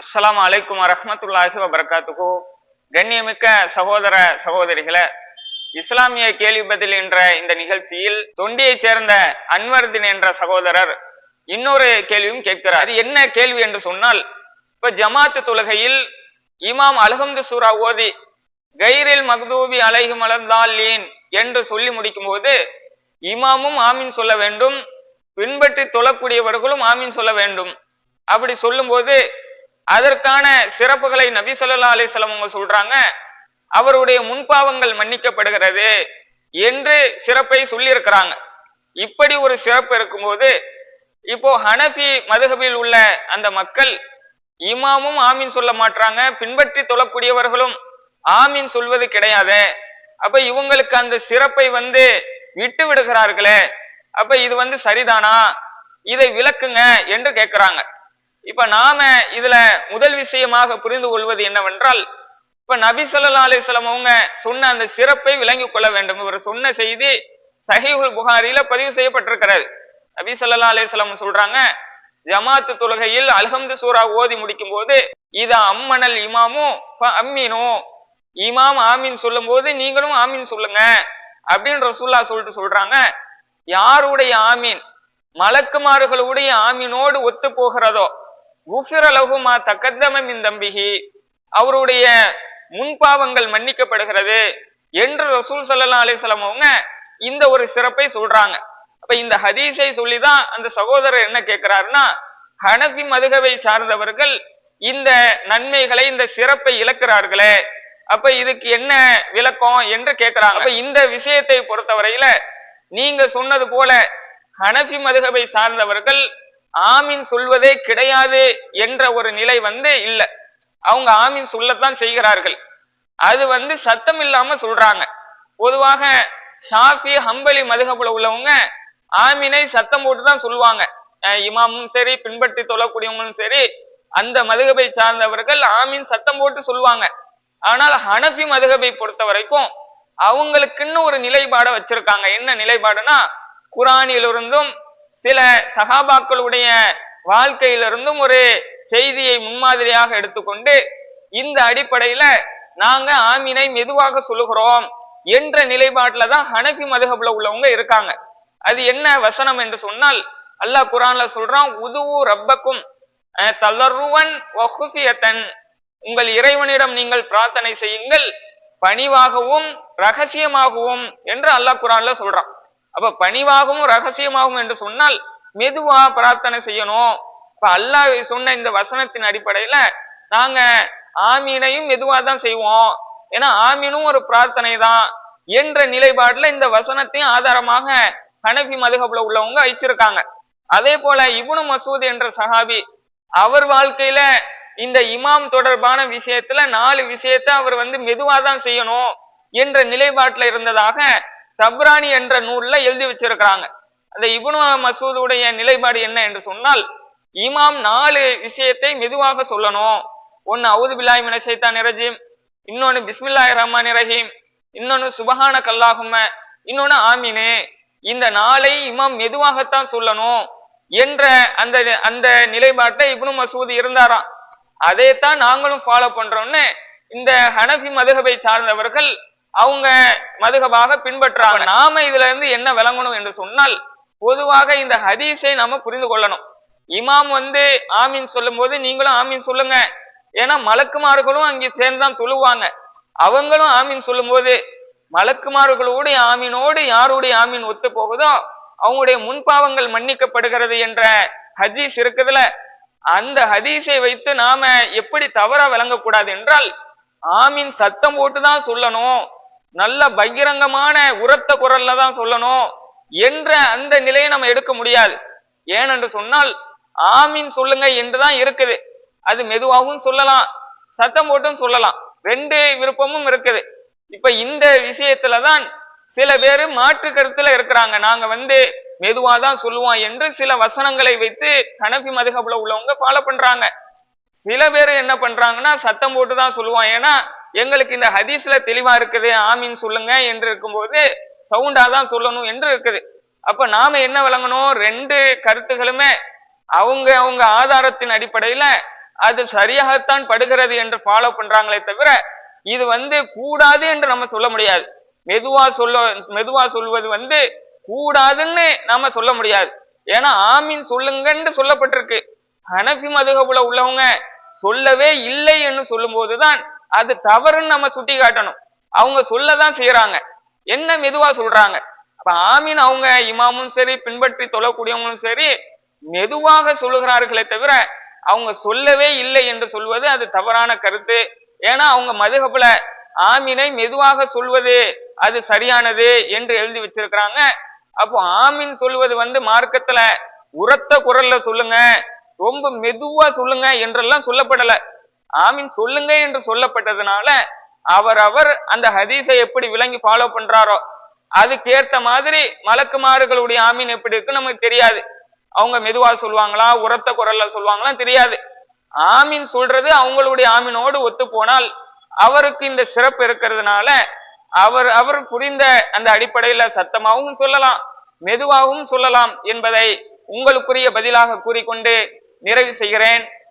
அஸ்லாம் அலைக்கும் வரஹ்மத்துல்லாஹி வபரகாத்துஹு. கண்ணியமிக்க சகோதர சகோதரிகளே இஸ்லாமிய கேள்வி பதில் என்ற இந்த நிகழ்ச்சியில் தொண்டியைச் சேர்ந்த அன்வர்தின் என்ற சகோதரர் இன்னொரு கேள்வியும் கேட்கிறார். அது என்ன கேள்வி என்று சொன்னால் இப்ப ஜமாத்து தொழுகையில் இமாம் அலகம்து சூரா ஓதி கைரில் மக்தூபி அலைஹிம் மலர்ந்தாலீன் என்று சொல்லி முடிக்கும் போது இமாமும் ஆமீன் சொல்ல வேண்டும் பின்பற்றி தொழக்கூடியவர்களும் ஆமீன் சொல்ல வேண்டும். அப்படி சொல்லும்போது அதற்கான சிறப்புகளை நபி சொல்லா அலிஸ்லம் அவங்க சொல்றாங்க. அவருடைய முன்பாவங்கள் மன்னிக்கப்படுகிறது என்று சிறப்பை சொல்லியிருக்கிறாங்க. இப்படி ஒரு சிறப்பு இருக்கும்போது இப்போ ஹனஃபி மதுகபில் உள்ள அந்த மக்கள் இமாமும் ஆமீன் சொல்ல மாட்டாங்க பின்பற்றி தொழக்கூடியவர்களும் ஆமீன் சொல்வது கிடையாது. அப்ப இவங்களுக்கு அந்த சிறப்பை வந்து விட்டு விடுகிறார்களே. அப்ப இது வந்து சரிதானா? இதை விளக்குங்க என்று கேட்கிறாங்க இப்ப நாம இதுல முதல் விஷயமாக புரிந்து கொள்வது என்னவென்றால் இப்ப நபி சொல்லா அலைஹி அவங்க சொன்ன அந்த சிறப்பை விளங்கிக் கொள்ள வேண்டும். இவர் சொன்ன செய்தி சஹிஹுல் புகாரில பதிவு செய்யப்பட்டிருக்கிறது. நபி சொல்லா அலைஹி சொல்றாங்க ஜமாத்து தொழுகையில் அல்ஹம்து சூரா ஓதி முடிக்கும் போது இதா அம்மனல் இமாமும் அம்மீனோ இமாம் ஆமீன் சொல்லும் போது நீங்களும் ஆமீன் சொல்லுங்க. அப்படின்னு ரசூல்லா சொல்லிட்டு சொல்றாங்க. யாருடைய ஆமீன்? மலக்குமார்களுடைய ஆமீனோடு ஒத்து போகிறதோ குஃபிரலகுமா தக்கத்தமின் தம்பிகி அவருடைய முன்பாவங்கள் மன்னிக்கப்படுகிறது என்று ரசூல் சல்லா அலிஸ்லாம் அவங்க இந்த ஒரு சிறப்பை சொல்றாங்க. அப்ப இந்த ஹதீஸை சொல்லிதான் அந்த சகோதரர் என்ன கேட்கிறாருன்னா ஹனபி மதுகவை சார்ந்தவர்கள் இந்த நன்மைகளை இந்த சிறப்பை இழக்கிறார்களே அப்ப இதுக்கு என்ன விளக்கம் என்று கேட்கிறாங்க. அப்ப இந்த விஷயத்தை பொறுத்தவரையில நீங்க சொன்னது போல ஹனபி மதுகவை சார்ந்தவர்கள் ஆமீன் சொல்வதே கிடையாது என்ற ஒரு நிலை வந்து இல்ல. அவங்க ஆமீன் சொல்லத்தான் செய்கிறார்கள். அது வந்து சத்தம் இல்லாம சொல்றாங்க. பொதுவாக ஷாஃபி ஹம்பலி மதுகப்புல உள்ளவங்க ஆமீனை சத்தம் போட்டு தான் சொல்லுவாங்க. அஹ் இமாமும் சரி பின்பற்றி தொழக்கூடியவங்களும் சரி அந்த மதுகபை சார்ந்தவர்கள் ஆமீன் சத்தம் போட்டு சொல்லுவாங்க. ஆனால் ஹனபி மதுகபை பொறுத்த வரைக்கும் அவங்களுக்குன்னு ஒரு நிலைப்பாடை வச்சிருக்காங்க. என்ன நிலைப்பாடுனா குரானிலிருந்தும் சில சகாபாக்களுடைய வாழ்க்கையிலிருந்தும் ஒரு செய்தியை முன்மாதிரியாக எடுத்துக்கொண்டு இந்த அடிப்படையில நாங்க ஆமீனை மெதுவாக சொல்லுகிறோம் என்ற நிலைப்பாட்டில தான் ஹனபி மதுகபுல உள்ளவங்க இருக்காங்க. அது என்ன வசனம் என்று சொன்னால் அல்லாஹ் குரான்ல சொல்றான் உதுவு ரப்பக்கும் தளர்வன் உங்கள் இறைவனிடம் நீங்கள் பிரார்த்தனை செய்யுங்கள் பணிவாகவும் ரகசியமாகவும் என்று அல்லாஹ் குரான்ல சொல்றான். அப்ப பணிவாகவும் ரகசியமாகவும் என்று சொன்னால் மெதுவா பிரார்த்தனை செய்யணும். இப்ப அல்லாஹ் சொன்ன இந்த வசனத்தின் அடிப்படையில நாங்க ஆமீனையும் மெதுவா தான் செய்வோம். ஏன்னா ஆமீனும் ஒரு பிரார்த்தனை தான் என்ற நிலைப்பாடுல இந்த வசனத்தையும் ஆதாரமாக ஹனபி மதுகப்புல உள்ளவங்க வச்சிருக்காங்க. அதே போல இபுனு மசூத் என்ற சஹாபி அவர் வாழ்க்கையில இந்த இமாம் தொடர்பான விஷயத்துல நாலு விஷயத்த அவர் வந்து மெதுவா தான் செய்யணும் என்ற நிலைப்பாட்டுல இருந்ததாக தப்ரானி என்ற நூல்ல எழுதி வச்சிருக்கிறாங்க. அந்த இபுனு மசூதுடைய நிலைப்பாடு என்ன என்று சொன்னால் இமாம் நாலு விஷயத்தை மெதுவாக சொல்லணும். ஒன்னு அவுது பில்லாய் மினசைத்தான் ரஜீம் இன்னொன்னு பிஸ்மில்லாய் ரஹ்மான் ரஹீம் இன்னொன்னு சுபஹான கல்லாகும இன்னொன்னு ஆமீனு. இந்த நாளை இமாம் மெதுவாகத்தான் சொல்லணும் என்ற அந்த அந்த நிலைப்பாட்டை இப்னு மசூத் இருந்தாராம். அதைத்தான் நாங்களும் ஃபாலோ பண்றோம்னு இந்த ஹனபி மதுகபை சார்ந்தவர்கள் அவங்க மதுகபாக பின்பற்றாங்க. நாம இதுல இருந்து என்ன விளங்கணும் என்று சொன்னால் பொதுவாக இந்த ஹதீஸை நாம புரிந்து கொள்ளணும். இமாம் வந்து ஆமீன் சொல்லும் போது நீங்களும் ஆமீன் சொல்லுங்க. ஏன்னா மலக்குமார்களும் அங்கே சேர்ந்துதான் தொழுவாங்க. அவங்களும் ஆமீன் சொல்லும் போது மலக்குமார்களுடைய ஆமீனோடு யாருடைய ஆமீன் ஒத்து போகுதோ அவங்களுடைய முன்பாவங்கள் மன்னிக்கப்படுகிறது என்ற ஹதீஸ் இருக்குதுல. அந்த ஹதீஸை வைத்து நாம எப்படி தவற விளங்கக்கூடாது என்றால் ஆமீன் சத்தம் போட்டு தான் சொல்லணும். நல்ல பகிரங்கமான உரத்த குரல்ல தான் சொல்லணும் என்ற அந்த நிலையை நம்ம எடுக்க முடியாது. ஏனென்று சொன்னால் ஆமீன் சொல்லுங்க என்றுதான் இருக்குது. அது மெதுவாகவும் சொல்லலாம் சத்தம் போட்டும் சொல்லலாம். ரெண்டு விருப்பமும் இருக்குது. இப்ப இந்த விஷயத்துலதான் சில பேர் மாற்று கருத்துல இருக்கிறாங்க. நாங்க வந்து மெதுவா தான் சொல்லுவோம் என்று சில வசனங்களை வைத்து கணப்பி மதுகப்புல உள்ளவங்க ஃபாலோ பண்றாங்க. சில பேர் என்ன பண்றாங்கன்னா சத்தம் போட்டு தான் சொல்லுவோம் ஏன்னா எங்களுக்கு இந்த ஹதீஸ்ல தெளிவா இருக்குது ஆமீன் சொல்லுங்க என்று இருக்கும்போது சவுண்டா தான் சொல்லணும் என்று இருக்குது. அப்ப நாம என்ன விளங்கணும்? ரெண்டு கருத்துகளுமே அவங்க அவங்க ஆதாரத்தின் அடிப்படையில அது சரியாகத்தான் படுகிறது என்று ஃபாலோ பண்றாங்களே தவிர இது வந்து கூடாது என்று நம்ம சொல்ல முடியாது. மெதுவா சொல்ல மெதுவா சொல்வது வந்து கூடாதுன்னு நாம சொல்ல முடியாது. ஏன்னா ஆமீன் சொல்லுங்கன்னு சொல்லப்பட்டிருக்கு. ஹனஃபி மதுகபுல உள்ளவங்க சொல்லவே இல்லை என்று சொல்லும் போதுதான் அது தவறுன்னு நம்ம சுட்டி காட்டணும் அவங்க சொல்லதான் செய்யறாங்க என்ன மெதுவா சொல்றாங்க? அப்ப ஆமீன் அவங்க இமாமும் சரி பின்பற்றி தொழக்கூடியவங்களும் சரி மெதுவாக சொல்லுகிறார்களே தவிர அவங்க சொல்லவே இல்லை என்று சொல்வது அது தவறான கருத்து. ஏன்னா அவங்க மதுகப்புல ஆமீனை மெதுவாக சொல்வது அது சரியானது என்று எழுதி வச்சிருக்கிறாங்க. அப்போ ஆமீன் சொல்வது வந்து மார்க்கத்துல உரத்த குரல்ல சொல்லுங்க ரொம்ப மெதுவா சொல்லுங்க என்றெல்லாம் சொல்லப்படல. ஆமீன் சொல்லுங்க என்று சொல்லப்பட்டதுனால அவர் அவர் அந்த ஹதீஸை எப்படி விளங்கி ஃபாலோ பண்றாரோ அதுக்கேத்த மாதிரி மலக்குமாறுகளுடைய ஆமீன் எப்படி இருக்கு நமக்கு தெரியாது. அவங்க மெதுவா சொல்லுவாங்களா உரத்த குரல்ல சொல்லுவாங்களா தெரியாது. ஆமீன் சொல்றது அவங்களுடைய ஆமீனோடு ஒத்து போனால் அவருக்கு இந்த சிறப்பு இருக்கிறதுனால அவர் அவர் புரிந்த அந்த அடிப்படையில சத்தமாகவும் சொல்லலாம் மெதுவாகவும் சொல்லலாம் என்பதை உங்களுக்குரிய பதிலாக கூறிக்கொண்டு நிறைவு செய்கிறேன்.